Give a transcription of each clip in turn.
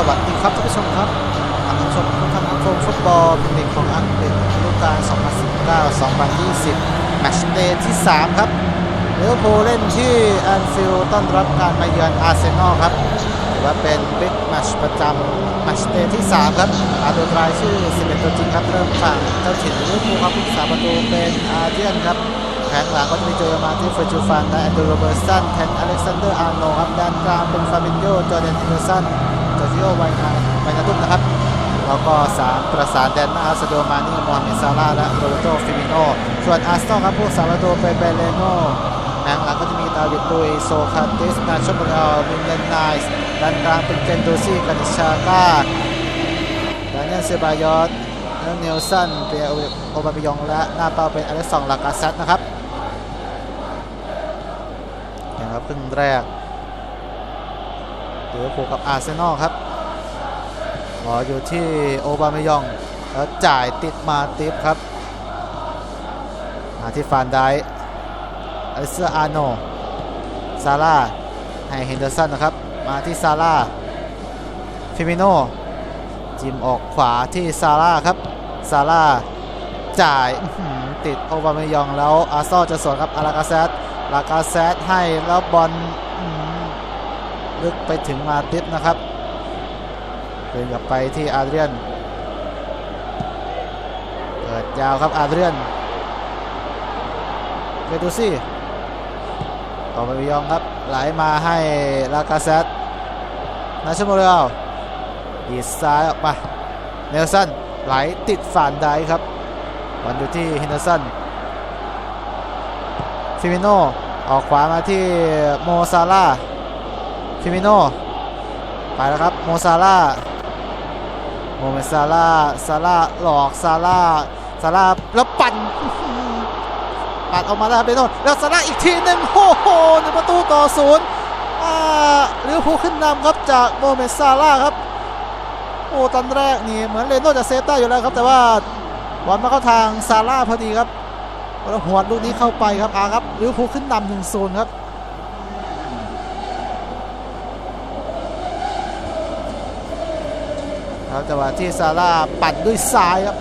สวัสดีครับท่านผู้ชมครับท่านผู้ชมทุกท่านผู้ชมฟุตบอลพรีเมียร์ของอังกฤษฤดูกาล 2019-2020 แมตช์เดย์ที่ 3 ครับเลิเวอร์พูลเล่นที่แอนฟิลด์ต้อนรับการมาเยือนอาร์เซนอลครับถือว่าเป็นบิ๊กแมตช์ประจำแมตช์เดย์ที่ 3 ครับอาดูรายชื่อ 11 ตัวจริงครับ เริ่มฝั่งเจ้าถิ่นลิเวอร์พูลครับผู้สาประตูเป็นอาร์เดียนครับแผงหลังก็จะมีโจยามาที่เฟอร์จูฟันและแอนดรูโรเบอร์สันแทนอเล็กซานเดอร์อาร์โนครับด้านกลางเป็นฟาบินโยจอร์แดนเฮนเดอร์สัน จอร์จิโอไวนาไวนาตุมนะครับ แล้วก็สามประสานแดนหน้าซาโดมานี่มฮัมเมซาร่าและโรเบโตฟิมิโนส่วนอาร์เซนอลครับผู้สาประตูเปเบเลโนแผงหลังก็จะมีดาวิดลุยโซคาติสนาชเบรลมินเลนไนส์ด้านกลางเป็นเกนโดซี่กานิชาก้าดานิเอลเซบายอสและเนลสันเปียโอบามิยองและหน้าเป้าเป็นอเล็กซองลากาเซตนะครับนะครับครึ่งแรก ลิเวอร์พูลกับอาร์เซนอลครับขอลอยู่ที่โอบามายองแล้วจ่ายติดมาติฟครับมาที่ฟานไดค์อลิเซอร์อาโนซาร่าให้เฮนเดอร์สันนะครับ มาที่ซาร่าฟิมิโนจิมออกขวาที่ซาร่าครับซาร่าจ่ายติดโอบามายองแล้วอาร์ซอลจะสวนครับอารากาเซตลากาแซดให้แล้วบอล ลึกไปถึงมาติฟนะครับเดินกลับไปที่อาเดรียน เปิดยาวครับอาเดรียนเวดูซี่ต่อไปยองครับ ไหลมาให้ลากาแซดนาชโมเรลดีดซ้ายออกมาเนลสันไหลติดฝานได้ครับบอลอยู่ที่ฮินเดอร์สันฟิมิโนออกขวามาที่โมซาร่า ฟิมิโนไปแล้วครับ โมซาร่าโมเมซาร่าซาร่าหลอกซาร่าซาร่าแล้วปั่นปัดออกมาแล้วครับเบโนแล้วซาร่าอีกทีหนึ่งโอ้โหหนึ่งประตูต่อศูนย์ลิเวอร์พูลขึ้นนำครับจากโมเมซาร่าครับโอ้ตอนแรกนี่เหมือนเลโน่จะเซฟได้อยู่แล้วครับ แต่ว่าบอลมาเข้าทางซาร่าพอดีครับแล้วหัวดลูกนี้เข้าไปครับอาครับลิเวอร์พูลขึ้นนำหนึ่งศูนย์ครับ ครับจังหวะที่ซาร่าปั่นด้วยซ้ายครับ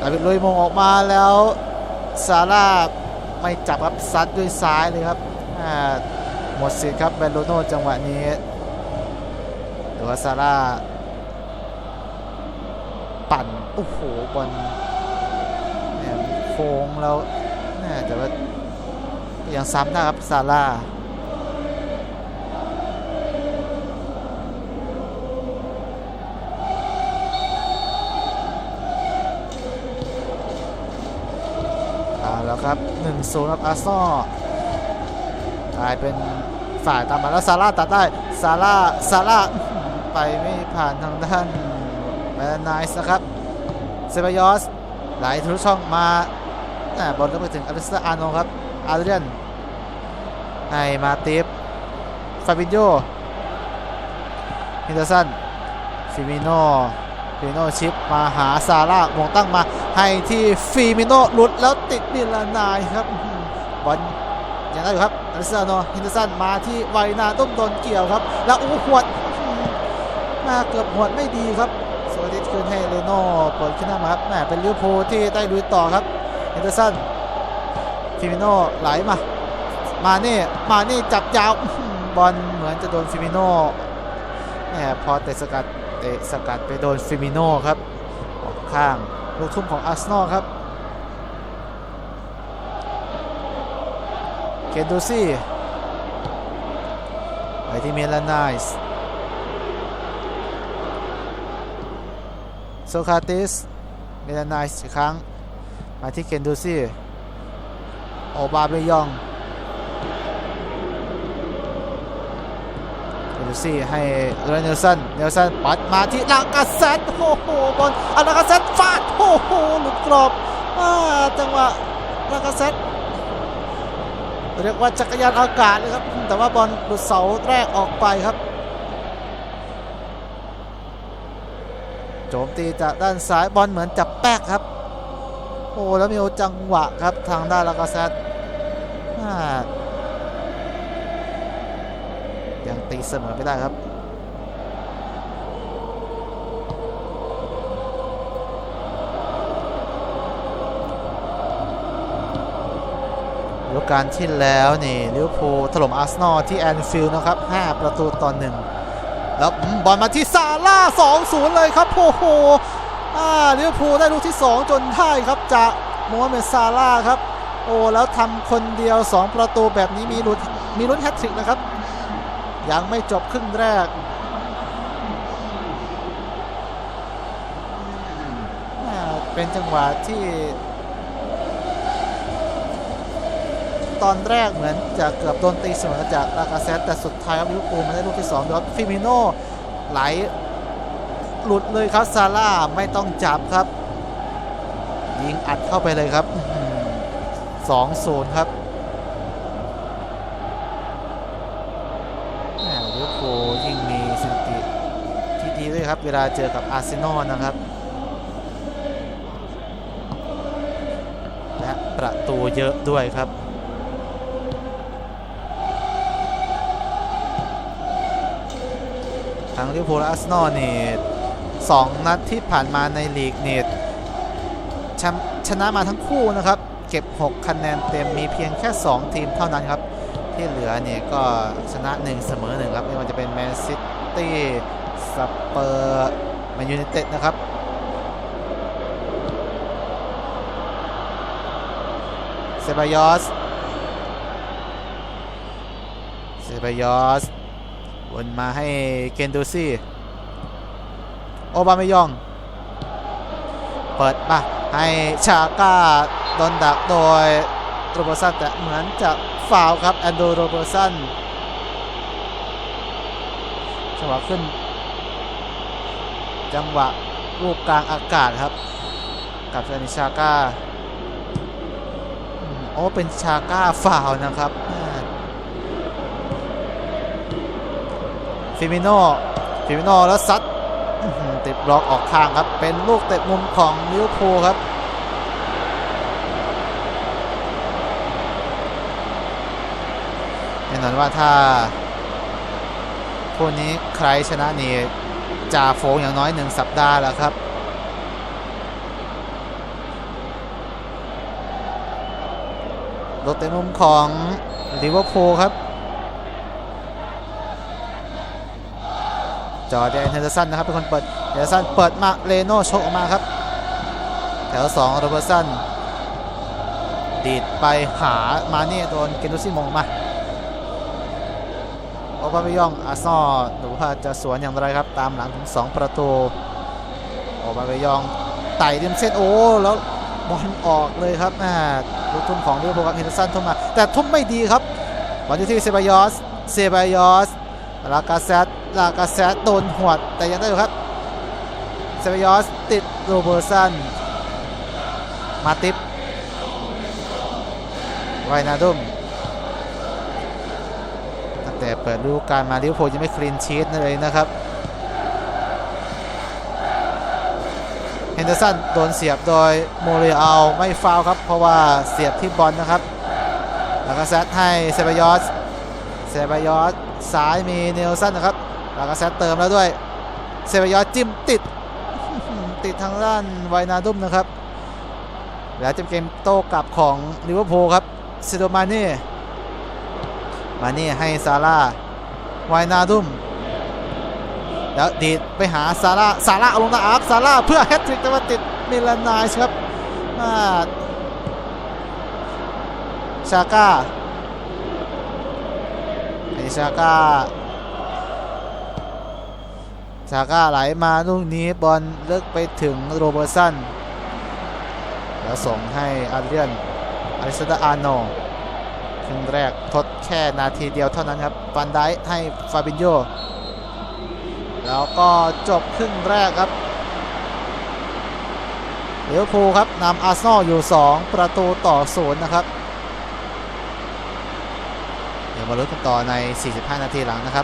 ดาวิดลุยมงออกมาแล้วซาร่าไม่จับครับซัดด้วยซ้ายเลยครับอ่าหมดสิทธิ์ครับเบนโลโน่จังหวะนี้หรือว่าซาร่าปั่น โอ้โหบอลเนี่ยโค้งแล้วน่าแต่ว่ายังซ้ำได้ครับซาร่า แล้วครับ1 0ครับอาร์ซอลกลายเป็นฝ่ายตามมาแล้วซาร่าตัดได้ซาร่าซาร่าไปไม่ผ่านทางด้านแมนไนส์นะครับเซบายอสไหลทะลุช่องมาบอลก็ไปถึงอลิสตาอาร์โนครับอาร์เดรียนให้มาติฟฟาบินโยฮินเดอร์สันฟิมิโนฟิมิโนชิปมาหาซาร่ามงตั้งมา ให้ที่ฟิมิโนหลุดแล้วติดมิลานายครับอื้อหือบอลยังได้อยู่ครับอลิสตาโนฮินเดอร์สันมาที่ไวนาต้มโดนเกี่ยวครับ แล้วอู้หวดอื้อหือมาเกือบหวดไม่ดีครับสวัสดีคืนให้เลโน่เปิดขึ้นหน้ามาครับแหมเป็นลิเวอร์พูลที่ได้ลุยต่อครับเฮนเดอร์สันฟิมิโนไหลมามาเน่มาเน่จับยาวบอลเหมือนจะโดนฟิมิโน่แหมพอเตะสกัดเตะสกัดไปโดนฟิมิโน่ครับออกข้าง ลูกทุ่มของอาร์เซนอลครับ เคนดูซี่ไปที่เมลานไนส์โซคาติสเมลานายอีกครั้ง มาที่เคนดูซี่ โอบาเบยองเคนดู ซี่ให้เรเนลสันเนลสันปัดมาที่ลากาเซตโอ้โหบอลอาลากาเซตฟาดโอ้โหหลุดกรอบอจังหวะลากาเซตเรียกว่าจักรยานอากาศเลยครับ แต่ว่าบอลหลุดเสาแรกออกไปครับ โจมตีจากด้านซ้ายบอลเหมือนจับแป๊กครับ โอ้แล้วมีจังหวะครับทางด้านลากาเซต ตีเสมอไม่ได้ครับฤดูการที่แล้วนี่ลิเวอร์พูลถล่มอาร์ซนอลที่แอนฟิลด์นะครับ 5 ประตูต่อหนึ่งแล้วบอลมาที่ซาร่า2-0 เลยครับ โอ้โหลิเวอร์พูลได้ลูกที่ 2 จนได้ครับจากโมัมเม็ซาร่าครับ โอ้ แล้วทำคนเดียว 2 ประตูแบบนี้มีลุ้นมีลุ้นแฮตทริกนะครับ ยังไม่จบครึ่งแรกเป็นจังหวะที่ ตอนแรกเหมือนจะเกือบโดนตีเสมอจากลากาเซตแต่สุดท้ายครับลิเวอร์พูลมาได้ลูกที่2แล้วฟิมิโน่ไหลหลุดเลยครับซาร่าไม่ต้องจับครับ ยิงอัดเข้าไปเลยครับสองศูนย์ครับแหม่ลิเวอร์พูลยิ่งมีสถิติ ที่ดีด้วยครับ เวลาเจอกับอาร์เซนอลนะครับและประตูเยอะด้วยครับทั้งลิเวอร์พูลอาร์เซนอลนี่สองนัดที่ผ่านมาในลีกเนี่ยชนะชนะมาทั้งคู่นะครับ เก็บ 6 คะแนนเต็มมีเพียงแค่ 2 ทีมเท่านั้นครับ ที่เหลือเนี่ยก็ชนะ 1 เสมอ1ครับไม่ว่าจะเป็นแมนซิตี้ สเปอร์แมนยูไนเต็ดนะครับเซบายอสเซบายอสวนมาให้เกนดูซี่ โอบามายอง เปิดมาให้ชาก้าโดนดักโดยโรเบอร์สันแต่เหมือนจะฟาวครับแอนโดโรเบอร์สันจังหวะขึ้น จังหวะลูกกลางอากาศครับ กับซานิชาก้าโอ้เป็นชาก้าฟาวนะครับฟิมิโน่ฟิมิโน่แล้วซัดติดบล็อกออกข้างครับ เป็นลูกเตะมุมของลิวอร์พูลครับแน่นอนว่าถ้าคู่นี้ใครชนะนี่ จ่าโฟงอย่างน้อยหนึ่งสัปดาห์แล้วครับลูกเตะมุมของลิเวอร์พูลครับ จอร์แดนเฮนเดอร์สันนะครับเป็นคนเปิดเฮนเดอร์สันเปิดมาเลโน่ชกออกมาครับ แถว2โรเบอร์สันดีดไปหามาเน่โดนเกนดูซี่มงมา โอบาเมยองอาซนอดูว่าจะสวนอย่างไรครับ ตามหลังถึง 2 ประตู โอบาเมยองไต่ริมเส้นโอ้แล้วบอลออกเลยครับอ่าลูกทุ่มของลิเวอร์พูลครับเฮนเดอร์สันทุ่มมา แต่ทุ่มไม่ดีครับบอลอยู่ที่เซบายอสเซบายอสลากาเซตลากาเซตโดนหวดแต่ยังได้อยู่ครับเซเบยอสติดโรเบอร์สันมาติปไวนาดุม แต่เปิดฤดูกาลมาลิเวอร์พูลยังไม่คลีนชีตเลยนะครับเฮนเดอร์สันโดนเสียบโดยโมเรอัลไม่ฟาวครับ เพราะว่าเสียบที่บอลนะครับลากาเซตให้เซเบยอสเซบายอสซ้ายมีเนลสันนะครับ แล้วก็แซตเติมแล้วด้วยเซบายอสจิ้มติดติดทางด้านไวนาดุมนะครับ แล้วจะเป็นเกมโต้กลับของลิเวอร์พูลครับซิโดมาเน่ มาเน่ให้ซาร่าไวนาดุมแล้วดีดไปหาซาร่าซาร่าลงตาอัพซาร่าเพื่อแฮตทริกแต่ว่าติดมิลานายส์ครับอ่าชาก้าไอชาก้าชาก้าไหลมาลูกนี้บอลเลิกไปถึงโรเบอร์สันแล้วส่งให้อาเรียนอาริสดาอาโน ครึ่งแรกทดแค่นาทีเดียวเท่านั้นครับฟันไดให้ฟาบินโยแล้วก็จบครึ่งแรกครับเลี้ยวพูครับนำอาร์เซนอลอยู่ 2 ประตูต่อศูนย์นะครับ เดี๋ยวมาลุ้นกันต่อใน 45 นาทีหลังนะครับ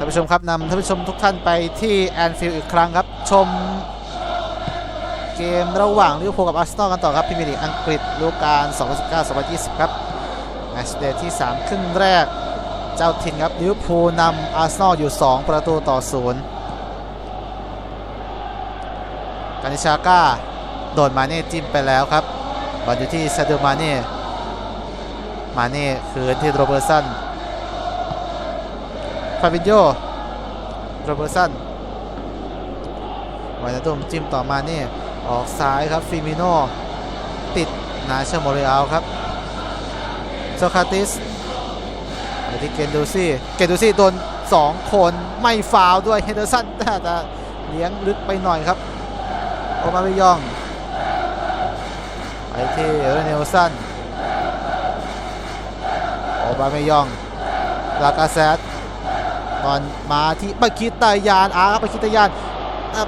ท่านผู้ชมครับนำท่านผู้ชมทุกท่านไปที่แอนฟิลด์อีกครั้งครับ ชมเกมระหว่างลิเวอร์พูลกับอาร์เซนอลกันต่อครับพรีเมียร์ลีกอังกฤษฤดูกาล 2019-2020 ครับแมตช์เดย์ที่ 3 ครึ่งแรกเจ้าถิ่นครับลิเวอร์พูลนำอาร์เซนอลอยู่ 2 ประตูต่อศูนย์กานิชาก้า โดนมาเน่จิ้มไปแล้วครับบอลอยู่ที่ซาดิโอมาเน่มาเน่คืนที่โรเบอร์สัน ฟาบิโยโรเบอร์สันวานาดุมจิ้มต่อมานี่ ออกซ้ายครับฟิมิโนติดนาเชาโมเรอัลครับโซคาติสไปที่เกนดูซี่ เกนดูซี่โดน 2 คนไม่ฟาวด้วยเฮนเดอร์สันแต่จะเลี้ยงลึกไปหน่อยครับโอมาไมยอง ไปที่เรเนลสันโอบาไมยอง ลากาเซต ตอนมาที่ปคิตายานอาครับปคิตายาน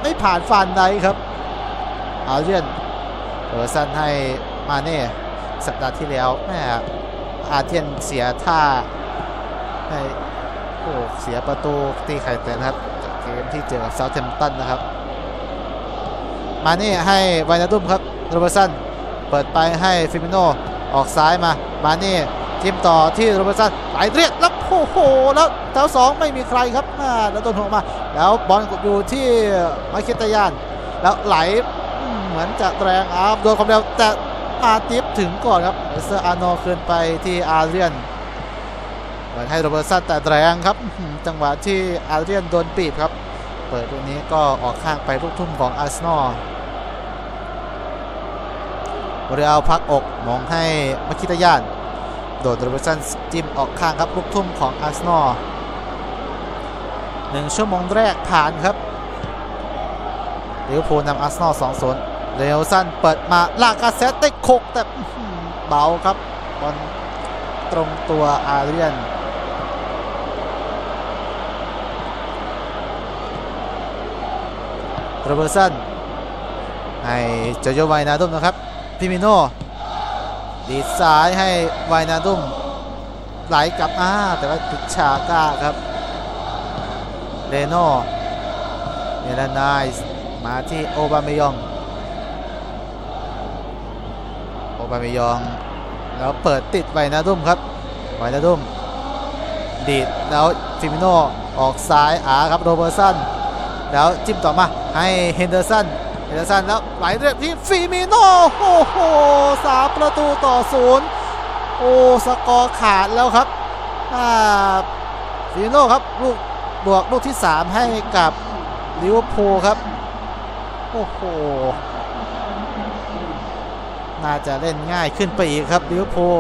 ไม่ผ่านฟันไดครับอาเรียนเออสั้นให้มาเน่สัปดาห์ที่แล้วแม่อาเทียนเสียท่าให้โอ้เสียประตูตีไข่แตกนะครับจากเกมที่เจอกับเซาท์แฮมป์ตันนะครับ มาเน่ให้ไวนาดุมครับโรเบอร์สันเปิดไปให้ฟิมิโนออกซ้ายมา มาเน่จิ้มต่อที่โรเบอร์สันไหลเรียกแล้วโอ้โหแล้ว แถวสองไม่มีใครครับแล้วโดนหัวมา แล้วบอลอยู่ที่มาคิตยาน แล้วไหลเหมือนจะแรงอาโดนความเร็วแต่อาติฟถึงก่อนครับเซอร์อาร์โนคืนไปที่อาเรียนเหมือนให้โรเบอร์ตสันแต่แรงครับ จังหวะที่อาเรียนโดนปีบครับ เปิดตรงนี้ก็ออกข้างไปลูกทุ่มของอาร์เซนอลเรียลพักอกมองให้มาคิตยาน โดนโรเบอร์ตสันจิ้มออกข้างครับลูกทุ่มของอาร์เซนอล หนึ่งชั่วโมงแรกผ่านครับลิเวอร์พูลนำอาร์เซนอล2-0เรลสันเปิดมาลากาเซตได้โคกแต่เบาครับบอลตรงตัวอาเรียนโรเบอร์สันให้โจโยไวนาดุมนะครับพิมิโนดีดซ้ายให้ไวนาดุมไหลกลับมาแต่ว่าติดชาก้าครับ เรโน่เนลานายส์มาที่โอบามยอง โอบามยอง แล้วเปิดติดไวนาดุมครับไวนาดุมดีดแล้วฟิมิโนออกซ้ายอาครับโรเบอร์สันแล้วจิ้มต่อมาให้เฮนเดอร์สันเฮนเดอร์สันแล้วไหลเรียบที่ฟิมิโนโอ้โหสามประตูต่อศูนย์โอ้สกอร์ขาดแล้วครับฟิมิโนครับลูก บวกลูกที่ 3 ให้กับลิเวอร์พูลครับ โอ้โห น่าจะเล่นง่ายขึ้นไปอีกครับลิเวอร์พูล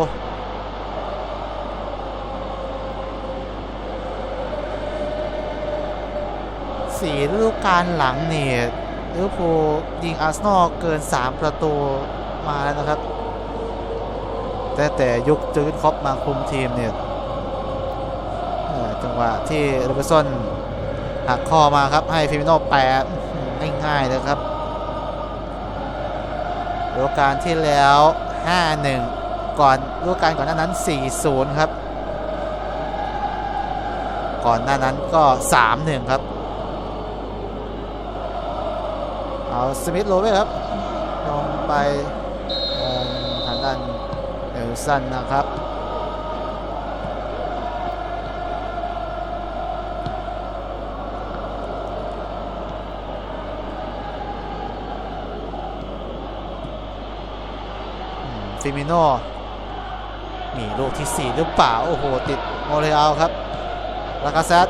สี่ฤดูกาลหลังเนี่ยลิเวอร์พูลยิงอาร์เซนอลเกิน 3 ประตูมาแล้วนะครับ แต่แต่ยุคเจอร์นคอปมาคุมทีมเนี่ย จังหวะที่โรเบอร์สันหักข้อมาครับให้ฟิมิโนแปะง่ายๆเลยครับฤดูกาลที่แล้ว 5-1 ก่อนฤดูกาลก่อนหน้านั้น 4-0 ครับ ก่อนหน้านั้นก็ 3-1 ครับ เอาสมิธโรเวอร์ครับ ลงไปเอ่อทางด้านเอลสันนะครับ ฟิมิโน่นี่ลูกที่ 4 หรือเปล่า โอ้โห ติดโมเรอัลครับลากาเซต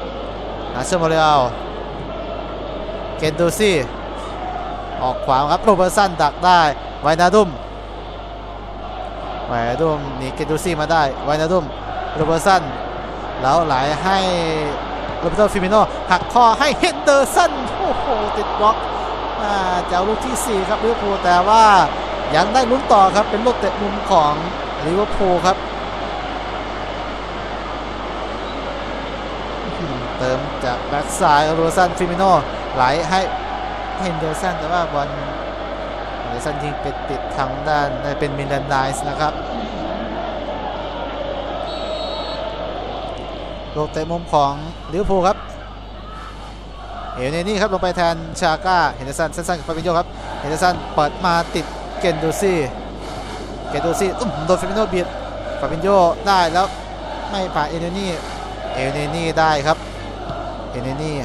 นาเชอร์โมเรอัลเกนดูซี่ ออกขวาครับโรเบอร์สันดักได้ ไวนาดุมไวนาดุมหนีเกนดูซี่มาได้ ไวนาดุมโรเบอร์สันแล้วไหลให้โรเบอร์โตฟิมิโนหักข้อให้เฮนเดอร์สัน โอ้โห ติดบล็อกอ่าจะเอาลูกที่ 4 ครับลิเวอร์พูลแต่ว่า ยังได้ลุ้นต่อครับเป็นลูกเตะมุมของลิเวอร์พูลครับ เติมจากแบ็กซ้ายโรซันฟิมิโนไหลให้เฮนเดอร์สันแต่ว่าบอลเฮนเดอร์สันยิงไปติดทางด้านเป็นมิลันไนส์นะครับลูกเตะมุมของลิเวอร์พูลครับเอเอลเนนี่ครับลงไปแทนชาก้าเฮนเดอร์สันสั้นๆกับฟาบิโยครับเฮนเดอร์สันเปิดมาติด เกนดูซี่ เกนดูซี่ตุ้มโดนฟาบินโยเบียดฟาบินโยได้แล้วไม่ผ่านเอเนนี่ เอเนนี่ได้ครับ เอเนนี่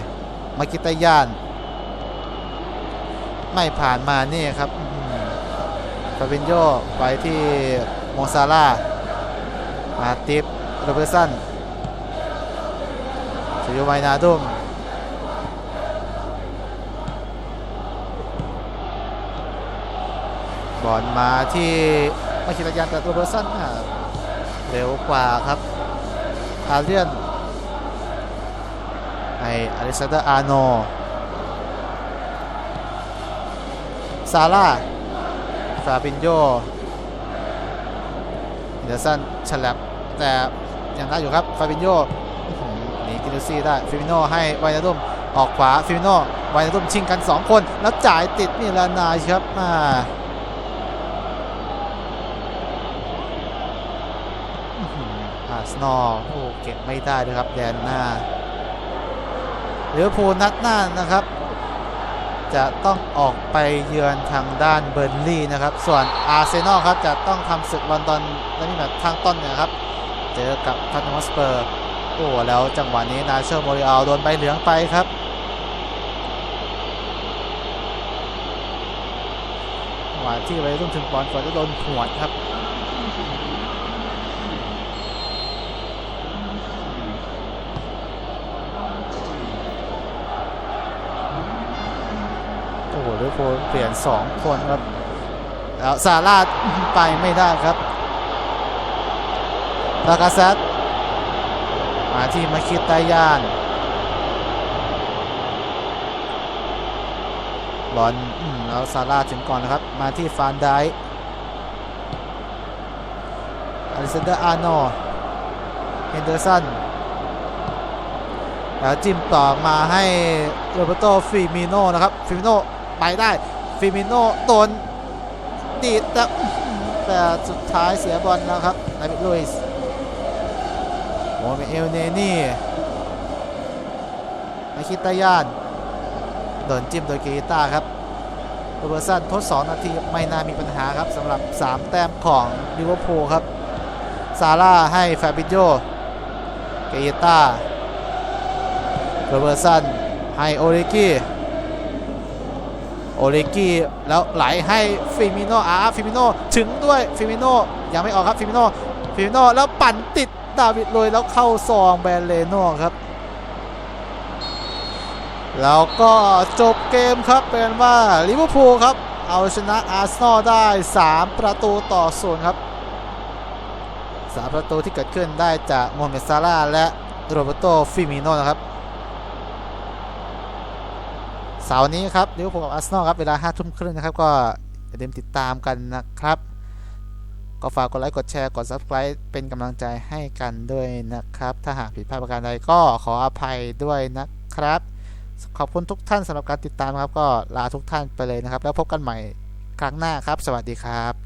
มากิตายาน ไม่ผ่านมานี่ครับฟาบินโยไปที่โมซาร่ามาติปโรเบอร์สันซิโยไมนาดุม บอลมาที่มาคิตายานแต่โรเบอร์สันเร็วกว่าครับอาเรียนไออเล็กซานเดอร์อาโนซาร่าฟาบินโยเดอร์สันฉลับแต่ยังได้อยู่ครับฟาบินโยหนีกินูซี่ได้ฟิมิโนให้ไวนาดุมออกขวาฟิมิโนไวนาดุมชิงกัน 2 คน แล้วจ่ายติดมิลานายครับอ่าอื้อหือ อาร์เซนอลโอ้เก็บไม่ได้เลยครับแดนหน้าลิเวอพูนัดหน้านะครับ จะต้องออกไปเยือนทางด้านเบอร์นลีย์นะครับ ส่วนอาร์เซนอลครับจะต้องทำศึกลอนดอนและนี่แบบทางต้นเนี่ยครับ เจอกับทัตนมสเปอร์โอ้แล้วจังหวะนี้นาเชอร์โมริอัลโดนใบเหลืองไปครับจังหวะที่ไปรุ่งถึงบอลก่อนจะโดนหวดครับ โหเปลี่ยน 2 คนครับแล้วซาร่าไปไม่ได้ครับลากาเซตมาที่มาคิดตายาน บอลอืมแล้วซาร่าถึงก่อนนะครับ มาที่ฟานไดอลิซานเดอร์อาร์โนเฮนเดอร์สันแล้วจิ้มต่อมาให้โรเบโตฟิมิโนนะครับ ฟิมิโน ไปได้ฟิมิโนโดนดีดแต่แต่สุดท้ายเสียบอลแล้วครับนายบิลุยส์โมเมเอลเนนี่อาคิตายานโดนจิ้มโดยเกอิต้าครับโรเบอร์สันทด2นาทีไม่น่ามีปัญหาครับสำหรับ 3 แต้มของลิเวอร์พูลครับ ซาร่าให้ฟาบิโยเกอิต้าโรเบอร์สันให้โอริกี้ โอริกี้แล้วไหลให้ฟิมิโนอาฟิมิโนถึงด้วยฟิมิโนยังไม่ออกครับฟิมิโนฟิมิโนแล้วปั่นติดดาวิดโรยแล้วเข้าซองแบนเลโนครับ แล้วก็จบเกมครับเป็นว่าลิเวอร์พูลครับ เอาชนะอาร์เซนอลได้ 3 ประตูต่อศูนย์ครับ3ประตูที่เกิดขึ้นได้จากโมเมซาร่าและโรเบโตฟิมิโนนะครับ เสาร์นี้ครับลิเวอร์พูลกับอาร์เซนอลครับเวลาห้าทุ่มครึ่งนะครับ ก็อย่าลืมติดตามกันนะครับ ก็ฝากกดไลค์กดแชร์กด Subscribe เป็นกำลังใจให้กันด้วยนะครับ ถ้าหากผิดพลาดประการใดก็ขออภัยด้วยนะครับ ขอบคุณทุกท่านสำหรับการติดตามครับ ก็ลาทุกท่านไปเลยนะครับ แล้วพบกันใหม่ครั้งหน้าครับ สวัสดีครับ